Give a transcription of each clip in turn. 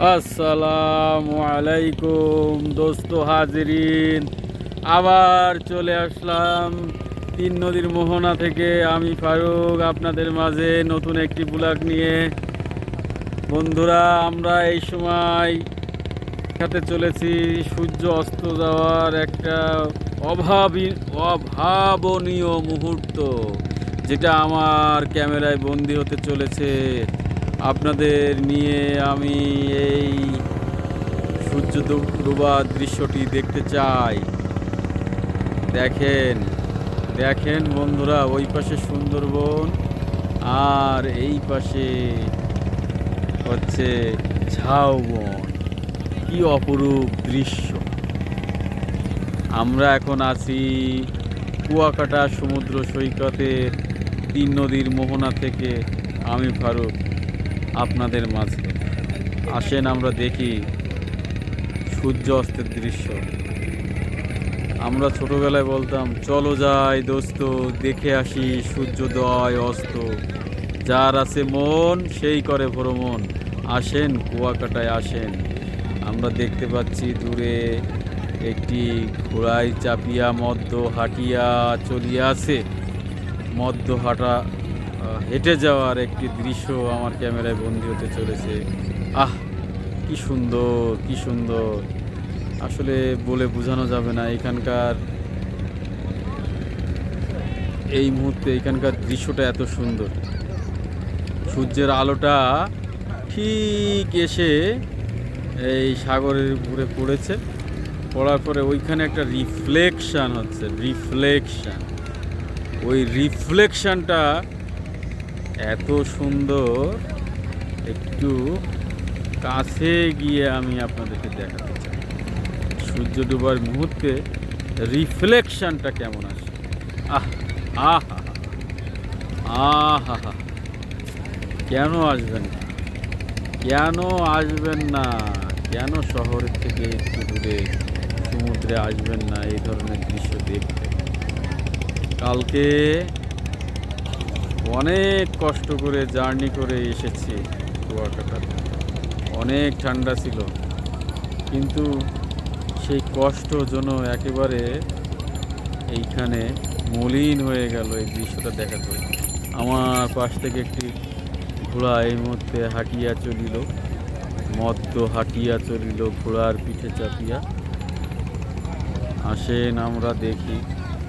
আসসালামু আলাইকুম, দোস্ত হাজিরিন। আবার চলে আসলাম তিন নদীর মোহনা থেকে। আমি ফারুক, আপনাদের মাঝে নতুন একটি ব্লগ নিয়ে। বন্ধুরা, আমরা এই সময় দেখাতে চলেছি সূর্য অস্ত যাওয়ার একটা অভাবী, অভাবনীয় মুহূর্ত, যেটা আমার ক্যামেরায় বন্দি হতে চলেছে। আপনাদের নিয়ে আমি এই সূর্য ডু- ডোবার দৃশ্যটি দেখতে চাই। দেখেন দেখেন বন্ধুরা, ওই পাশে সুন্দরবন আর এই পাশে হচ্ছে ঝাউবন। কি অপরূপ দৃশ্য। আমরা এখন আছি কুয়াকাটা সমুদ্র সৈকতের তিন নদীর মোহনা থেকে আমি ফারুক। আপনাদের মাঝে। আসেন, আমরা দেখি সূর্য অস্তের দৃশ্য। আমরা ছোটবেলায় বলতাম, চলো যাই দোস্ত, দেখে আসি সূর্যোদয় অস্ত। যার আছে মন, সেই করে ভ্রমণ। আসেন, কুয়াকাটায় আসেন। আমরা দেখতে পাচ্ছি দূরে একটি ঘোড়ায় চাপিয়া মদ্য হাঁটিয়া চলিয়াছে মদ্য হাঁটা হেঁটে যাওয়ার একটি দৃশ্য আমার ক্যামেরায় বন্দি হতে চলেছে। আহ, কি সুন্দর কি সুন্দর। আসলে বলে বোঝানো যাবে না, এখানকার এই মুহূর্তে এখানকার দৃশ্যটা এত সুন্দর। সূর্যের আলোটা ঠিক এসে এই সাগরের উপরে পড়েছে। পড়ার পরে ওইখানে একটা রিফ্লেকশান হচ্ছে রিফ্লেকশান ওই রিফ্লেকশনটা এত সুন্দর। একটু কাছে গিয়ে আমি আপনাদেরকে দেখাতে চাই। সূর্য ডুবার মুহূর্তে রিফ্লেকশনটা কেমন আসে? আহ আহ, আহা কেন আসবেন না? কেন আসবেন না? কেন শহরের থেকে একটু দূরে সমুদ্রে আসবেন না? এই ধরনের দৃশ্য দেখতে। কালকে অনেক কষ্ট করে জার্নি করে এসেছি কুয়াকাটা। অনেক ঠান্ডা ছিল। কিন্তু সেই কষ্ট যেন একেবারে এইখানে মলিন হয়ে গেল এই দৃশ্যটা দেখাতে আমার পাশ থেকে একটি ঘোড়া এই মুহূর্তে হাঁটিয়া চলিল। মদ্য হাঁটিয়া চলিল ঘোড়ার পিঠে চাপিয়া। আসেন আমরা দেখি।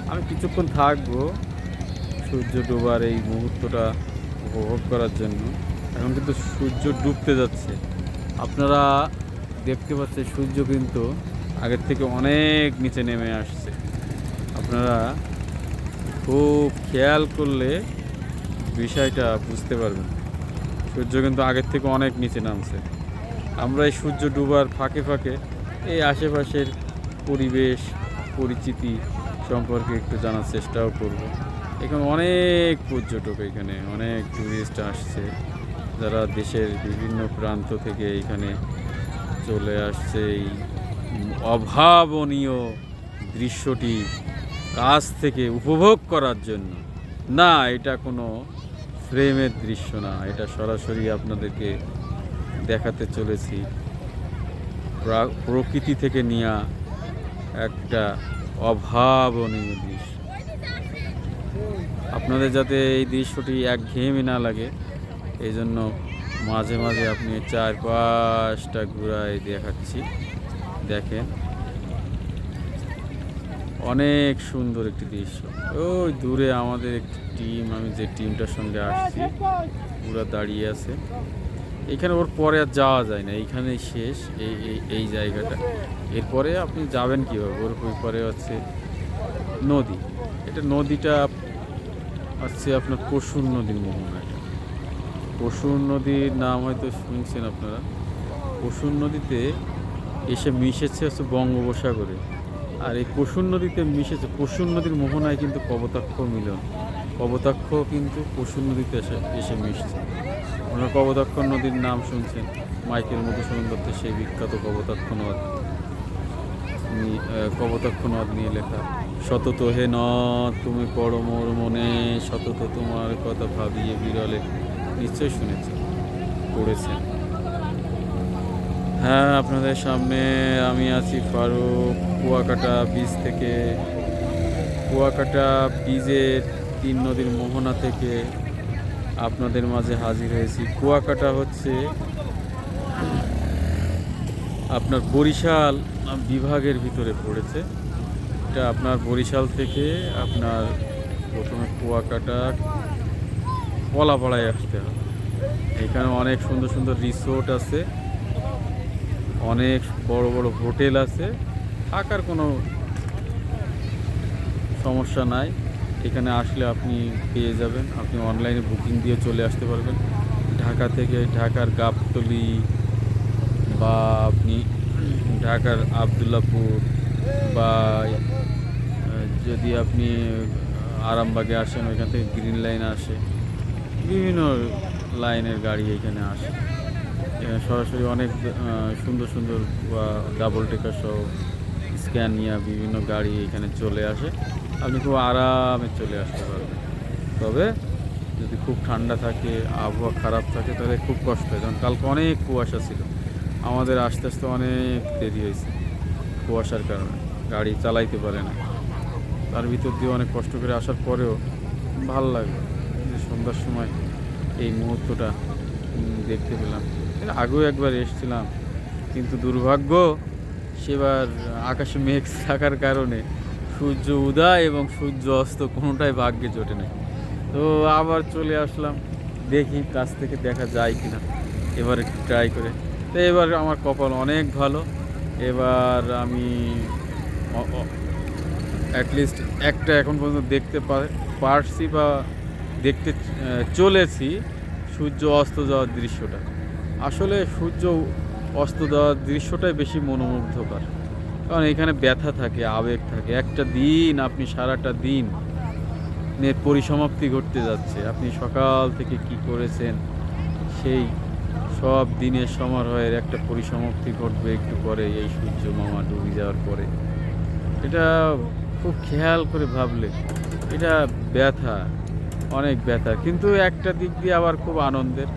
আমি কিছুক্ষণ থাকব। সূর্য ডোবার এই মুহূর্তটা উপভোগ করার জন্য। এখন কিন্তু সূর্য ডুবতে যাচ্ছে। আপনারা দেখতে পাচ্ছেন সূর্য কিন্তু আগের থেকে অনেক নিচে নেমে আসছে। আপনারা খুব খেয়াল করলে বিষয়টা বুঝতে পারবেন। সূর্য কিন্তু আগের থেকে অনেক নিচে নামছে। আমরা এই সূর্য ডুবার ফাঁকে ফাঁকে এই আশেপাশের পরিবেশ, পরিচিতি সম্পর্কে একটু জানার চেষ্টাও করব। এখানে অনেক পর্যটক এখানে, অনেক টুরিস্ট আসছে। যারা দেশের বিভিন্ন প্রান্ত থেকে এখানে চলে আসছে। এই অভাবনীয় দৃশ্যটি কাছ থেকে উপভোগ করার জন্য। না, এটা কোনো ফ্রেমের দৃশ্য না, এটা সরাসরি আপনাদেরকে দেখাতে চলেছি। প্রা- প্রকৃতি থেকে নেওয়া একটা অভাবনীয় দৃশ্য। আপনাদের যাতে এই দৃশ্যটি একঘেয়েমি না লাগে এই জন্য মাঝে মাঝে আপনি চার পাঁচটা ঘুরায় দেখাচ্ছি। দেখেন। অনেক সুন্দর একটি দৃশ্য। ওই দূরে আমাদের একটি টিম, আমি যে টিমটার সঙ্গে আসছি পুরা দাঁড়িয়ে আছে। এখানে ওর পরে আর যাওয়া যায় না, এইখানেই শেষ, এই- এই জায়গাটা। এরপরে আপনি যাবেন কীভাবে? ওর পরে হচ্ছে নদী। এটা নদীটা হচ্ছে আপনার পশুর নদীর মোহনা এটা পশুর নদীর নাম হয়তো শুনছেন আপনারা। পশুর নদীতে এসে মিশেছে হচ্ছে বঙ্গোপসাগরে। আর এই পশুর নদীতে মিশেছে পশুর নদীর মোহনায় কিন্তু কবতাক্ষ মিলন। কবতাক্ষ কিন্তু পশুর নদীতে এসে এসে মিশছে। আপনারা কবতাক্ষ নদীর নাম শুনছেন? মাইকেল মধুসূদন দত্তের সেই বিখ্যাত কবতাক্ষ নদ। আহ, নদ নিয়ে লেখা। সতত হে নদ তুমি পড়ো মোর মনে সতত তোমার কথা ভাবিয়ে বিরলে নিশ্চয়ই শুনেছেন পড়েছেন। হ্যাঁ আপনাদের সামনে আমি আছি ফারুক, কুয়াকাটা বীজ থেকে। কুয়াকাটা বীজের তিন নদীর মোহনা থেকে আপনাদের মাঝে হাজির হয়েছি। কুয়াকাটা হচ্ছে আপনার বরিশাল বিভাগের ভিতরে পড়েছে। এটা আপনার বরিশাল থেকে আপনার প্রথমে কুয়াকাটা, কলাপাড়ায় আসতে হবে। এখানে অনেক সুন্দর সুন্দর রিসোর্ট আছে, অনেক বড় বড় হোটেল আছে, থাকার কোনো সমস্যা নাই। এখানে আসলে আপনি পেয়ে যাবেন, আপনি অনলাইনে বুকিং দিয়ে চলে আসতে পারবেন। ঢাকা থেকে ঢাকার গাবতলি বা আপনি ঢাকার আবদুল্লাপুর বা যদি আপনি আরামবাগে আসেন, ওইখান থেকে গ্রিন লাইন আসে, বিভিন্ন লাইনের গাড়ি এখানে আসে। সরাসরি অনেক সুন্দর সুন্দর বা ডাবল টেকার সহ স্ক্যানিয়া বিভিন্ন গাড়ি এখানে চলে আসে। আপনি খুব আরামে চলে আসতে পারবেন। তবে যদি খুব ঠান্ডা থাকে, আবহাওয়া খারাপ থাকে, তাহলে খুব কষ্ট হয়। যেমন কালকে অনেক কুয়াশা ছিল। আমাদের আস্তে আস্তে অনেক দেরি হয়েছে কুয়াশার কারণে। গাড়ি চালাইতে পারে না। তার ভিতর দিয়ে অনেক কষ্ট করে আসার পরেও ভালো লাগে যে সন্ধ্যার সময় এই মুহূর্তটা দেখতে পেলাম। এর আগেও একবার এসেছিলাম, কিন্তু দুর্ভাগ্য সেবার আকাশে মেঘ থাকার কারণে সূর্য উদয় এবং সূর্য অস্ত কোনোটাই ভাগ্যে জোটে না তো আবার চলে আসলাম, দেখি কাছ থেকে দেখা যায় কিনা। এবার একটু ট্রাই করে। তো এবার আমার কপাল অনেক ভালো। এবার আমি অ্যাটলিস্ট একটা এখন পর্যন্ত দেখতে পারছি বা দেখতে চলেছি সূর্য অস্ত যাওয়ার দৃশ্যটা। আসলে সূর্য অস্ত যাওয়ার দৃশ্যটাই বেশি মনোমুগ্ধকর। কারণ এখানে ব্যথা থাকে, আবেগ থাকে। একটা দিন, আপনি সারাটা দিন পরিসমাপ্তি ঘটতে যাচ্ছে। আপনি সকাল থেকে কি করেছেন, সেই সব দিনের সমারোহের একটা পরিসমাপ্তি ঘটবে একটু পরে এই সূর্য মামা ডুবে যাওয়ার পরে। এটা খুব খেয়াল করে ভাবলে এটা ব্যথা, অনেক ব্যথা। কিন্তু একটা দিক দিয়ে আবার খুব আনন্দের,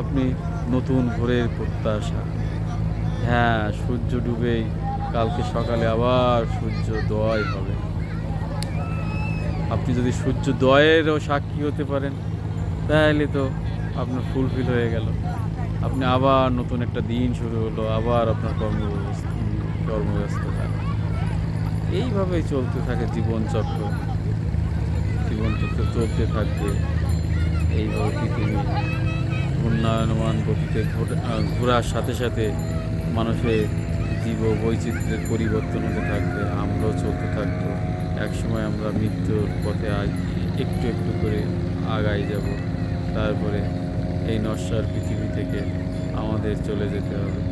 আপনি নতুন ভোরের প্রত্যাশা। হ্যাঁ সূর্য ডুবেই কালকে সকালে আবার সূর্য দয় হবে। আপনি যদি সূর্য দয়েরও সাক্ষী হতে পারেন, তাহলে তো আপনার ফুলফিল হয়ে গেল। আপনি আবার নতুন একটা দিন শুরু হলো, আবার আপনার কর্মব্যস্ত কর্মব্যস্ততা। এইভাবেই চলতে থাকে জীবনচক্র। জীবনচক্র চলতে থাকবে। এইভাবে পৃথিবী উন্নয়নমান গতিতে ঘোরার সাথে সাথে মানুষের জীব বৈচিত্র্যের পরিবর্তন হতে থাকবে, আমরাও চলতে থাকব। একসময় আমরা মৃত্যুর পথে একটু একটু করে আগাই যাব। তারপরে এই নশ্বর পৃথিবী থেকে আমাদের চলে যেতে হবে।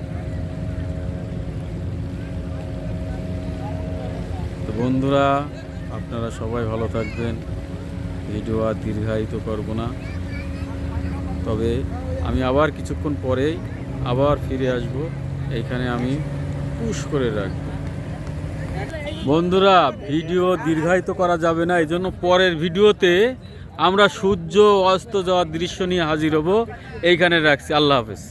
তো বন্ধুরা, আপনারা সবাই ভালো থাকবেন। ভিডিও আর দীর্ঘায়িত করব না। তবে আমি আবার কিছুক্ষণ পরেই আবার ফিরে আসব। এইখানে আমি পুশ করে রাখব। বন্ধুরা, ভিডিও দীর্ঘায়িত করা যাবে না। এই জন্য পরের ভিডিওতে আমরা সূর্য অস্ত যাওয়ার দৃশ্য নিয়ে হাজির হব। এইখানে রাখছি। আল্লাহ হাফেজ।